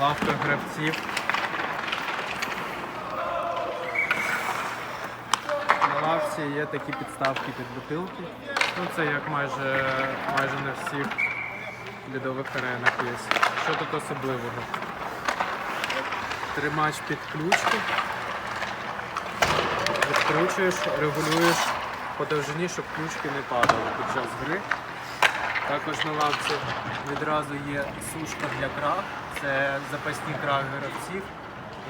лавка гравців. На лавці є такі підставки під бутилки. Ну, це як майже, майже на всіх льодових аренах є. Що тут особливого? Тримач під ключки. Відкручуєш, регулюєш по довжині, щоб ключки не падали під час гри. Також на лавці відразу є сушка для краг. Це запасні краги гравців,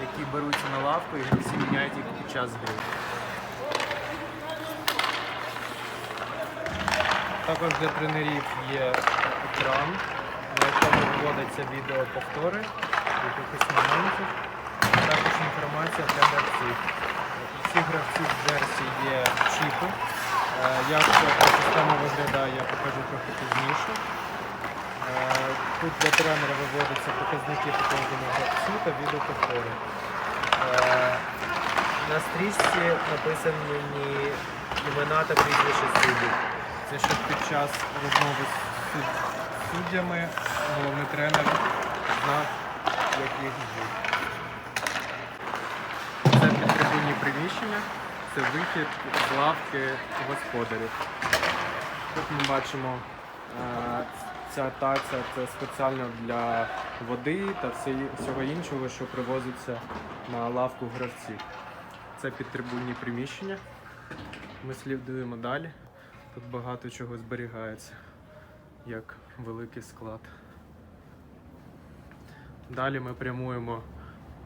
які беруться на лавку і гравці міняють їх під час гри. Також для тренерів є екран, на якому виводиться відеоповтори якихось моментів. Також інформація для гравців. У всіх гравців в джерсі є чіпи. Е, Як система виглядає, я покажу трохи пізніше. Е, Тут для тренера виводяться показники по кожному гравцю та відеоповтори. Е, На стрічці написані імена та прізвища суддів. Це щоб під час розмови з суддями головний тренер знав, як їх звуть. Це підтрибунні приміщення, це вихід з лавки господарів. Тут ми бачимо е, ця таця це спеціально для води та всього іншого, що привозиться на лавку гравців. Це підтрибунні приміщення. Ми слідуємо далі. Тут багато чого зберігається, як великий склад. Далі ми прямуємо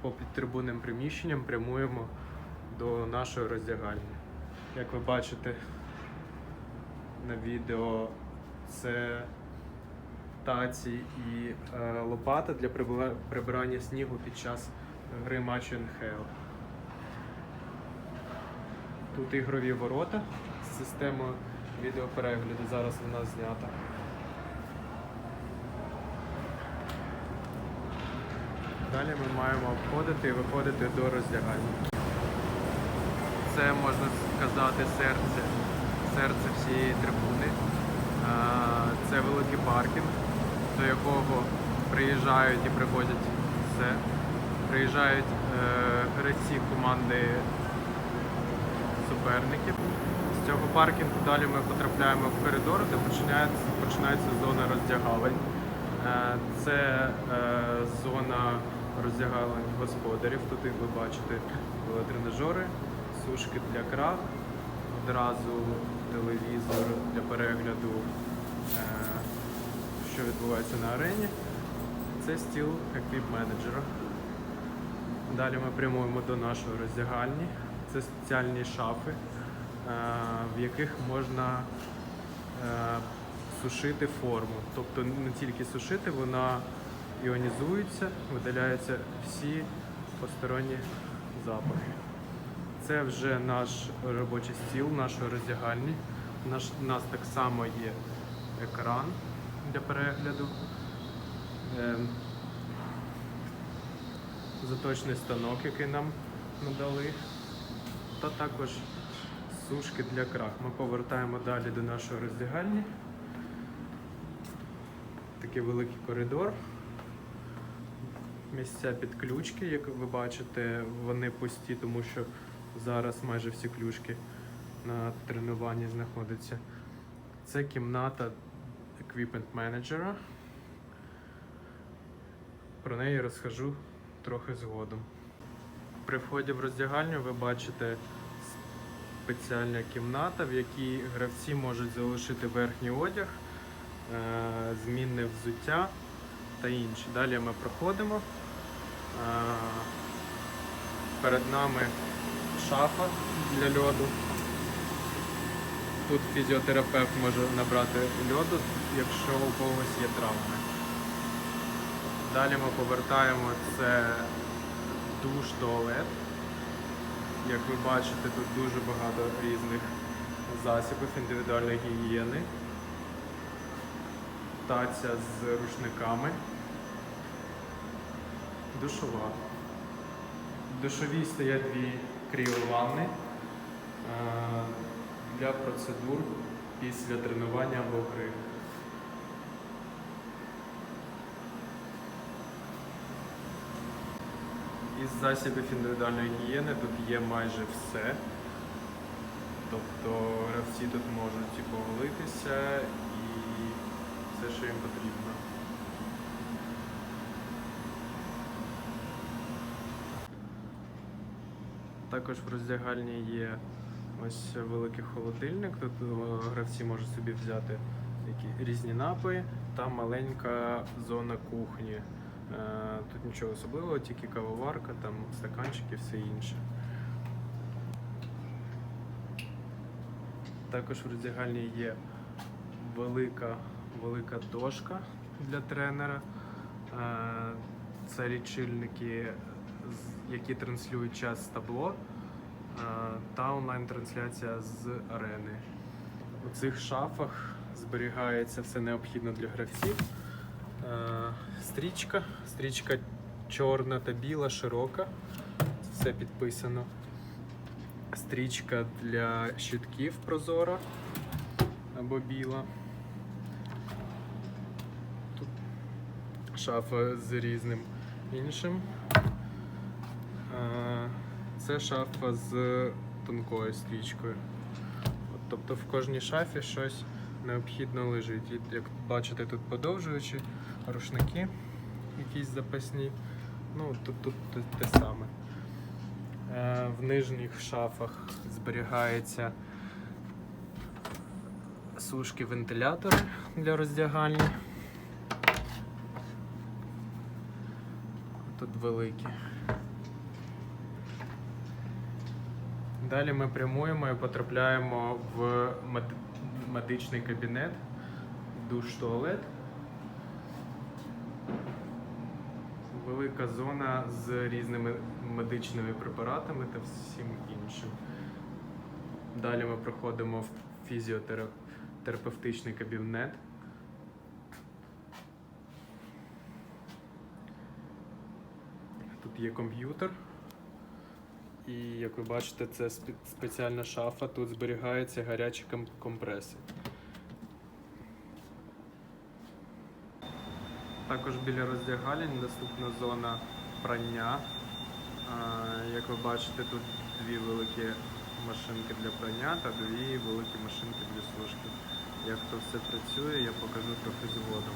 по підтрибунним приміщенням, прямуємо до нашої роздягальні. Як ви бачите на відео, це таці і е, лопата для прибирання снігу під час гри матчу НХЛ. Тут ігрові ворота з системою відеоперегляду. Зараз вона знята. Далі ми маємо обходити і виходити до роздягальні. Це можна сказати серце, серце всієї трибуни. Це великий паркінг, до якого приїжджають і привозять все. Приїжджають е, гравці команди суперників. З цього паркінгу далі ми потрапляємо в коридор, де починається, починається зона роздягалень. Е, Це е, зона роздягалень господарів. Тут як ви бачите тренажери, сушки для крав, одразу телевізор для перегляду, що відбувається на арені. Це стіл еквіп менеджера. Далі ми прямуємо до нашої роздягальні. Це спеціальні шафи, е, в яких можна е, сушити форму. Тобто не тільки сушити, вона іонізується, видаляються всі посторонні запахи. Це вже наш робочий стіл, нашої роздягальні. У нас так само є екран для перегляду. Ем, заточний станок, який нам надали, та також сушки для крах. Ми повертаємо далі до нашої роздягальні. Такий великий коридор. Місця під ключки, як ви бачите, вони пусті, тому що зараз майже всі ключки на тренуванні знаходяться. Це кімната еквіпмент менеджера. Про неї розкажу трохи згодом. При вході в роздягальню ви бачите спеціальна кімната, в якій гравці можуть залишити верхній одяг, е, змінне взуття та інше. Далі ми проходимо. Е, Перед нами шафа для льоду. Тут фізіотерапевт може набрати льоду, якщо у когось є травми. Далі ми повертаємо це душ туалет. Як ви бачите, тут дуже багато різних засобів індивідуальної гігієни. Таця з рушниками. Душова. В душовій стоять дві кріованни е, для процедур після тренування або гри. Із засобів індивідуальної гігієни тут є майже все. Тобто гравці тут можуть і поголитися, і все, що їм потрібно. Також в роздягальні є ось великий холодильник. Тут е, гравці можуть собі взяти які різні напої та маленька зона кухні. Е, Тут нічого особливого, тільки кавоварка, там стаканчики, все інше. Також в роздягальні є велика, велика дошка для тренера. Е, Це лічильники, які транслюють час з табло та онлайн-трансляція з арени. У цих шафах зберігається все необхідне для гравців. Стрічка, стрічка чорна та біла, широка. Все підписано. Стрічка для щитків прозора або біла. Тут шафа з різним іншим. Це шафа з тонкою стрічкою. От, Тобто в кожній шафі щось необхідно лежить. І, як бачите, тут подовжуючі рушники, якісь запасні. Ну, тут, тут те, те саме. Е, В нижніх шафах зберігається сушки вентилятори для роздягальні. Тут великі. Далі ми прямуємо і потрапляємо в мед- медичний кабінет, душ-туалет. Велика зона з різними медичними препаратами та всім іншим. Далі ми проходимо в фізіотерапевтичний кабінет. Тут є комп'ютер. І як ви бачите, це спеціальна шафа. Тут зберігаються гарячі компреси. Також біля роздягалень доступна зона прання. Як ви бачите, тут дві великі машинки для прання та дві великі машинки для сушки. Як то все працює, я покажу трохи згодом.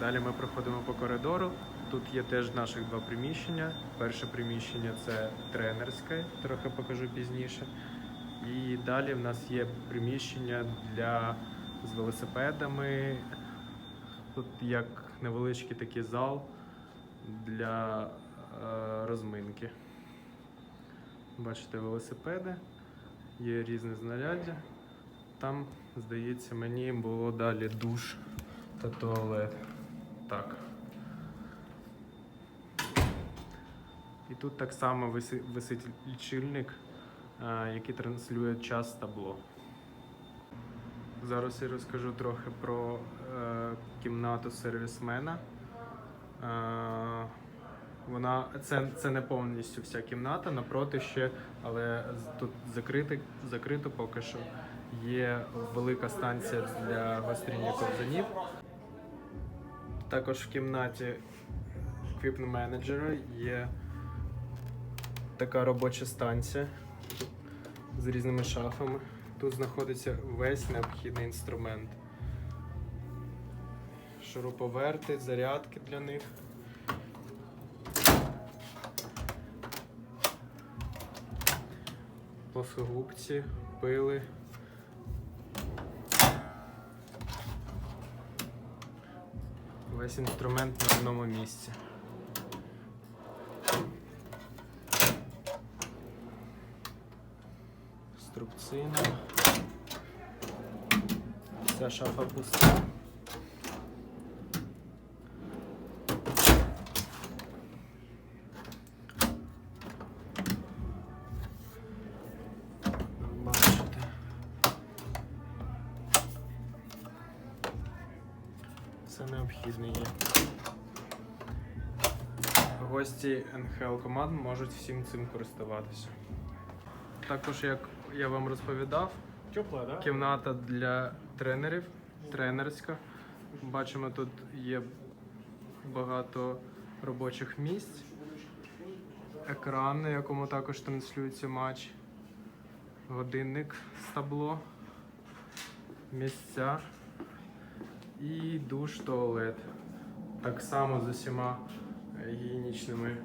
Далі ми проходимо по коридору. Тут є теж наших два приміщення. Перше приміщення це тренерське, трохи покажу пізніше. І далі в нас є приміщення для з велосипедами. Тут як невеличкий такий зал для е, розминки. Бачите, велосипеди, є різне знаряддя. Там, здається, мені було далі душ та туалет. Так. І тут так само висить лічильник, е, який транслює час табло. Зараз я розкажу трохи про е, кімнату сервісмена. Е, вона, це, це не повністю вся кімната, напроти ще, але тут закрити, закрито поки що. Є велика станція для гостріння ковзанів. Також в кімнаті equipment менеджера є така робоча станція з різними шафами. Тут знаходиться весь необхідний інструмент. Шуруповерти, зарядки для них. Плоскогубці, пили. Весь інструмент на одному місці. Струбцина. Вся шафа пуста. Все необхідне. Гості НХЛ команд можуть всім цим користуватися. Також, як я вам розповідав, Тепла, да? Кімната для тренерів, тренерська. Бачимо, тут є багато робочих місць. екран, на якому також транслюється матч, годинник з табло, місця і душ, туалет. Так само з усіма гігієнічними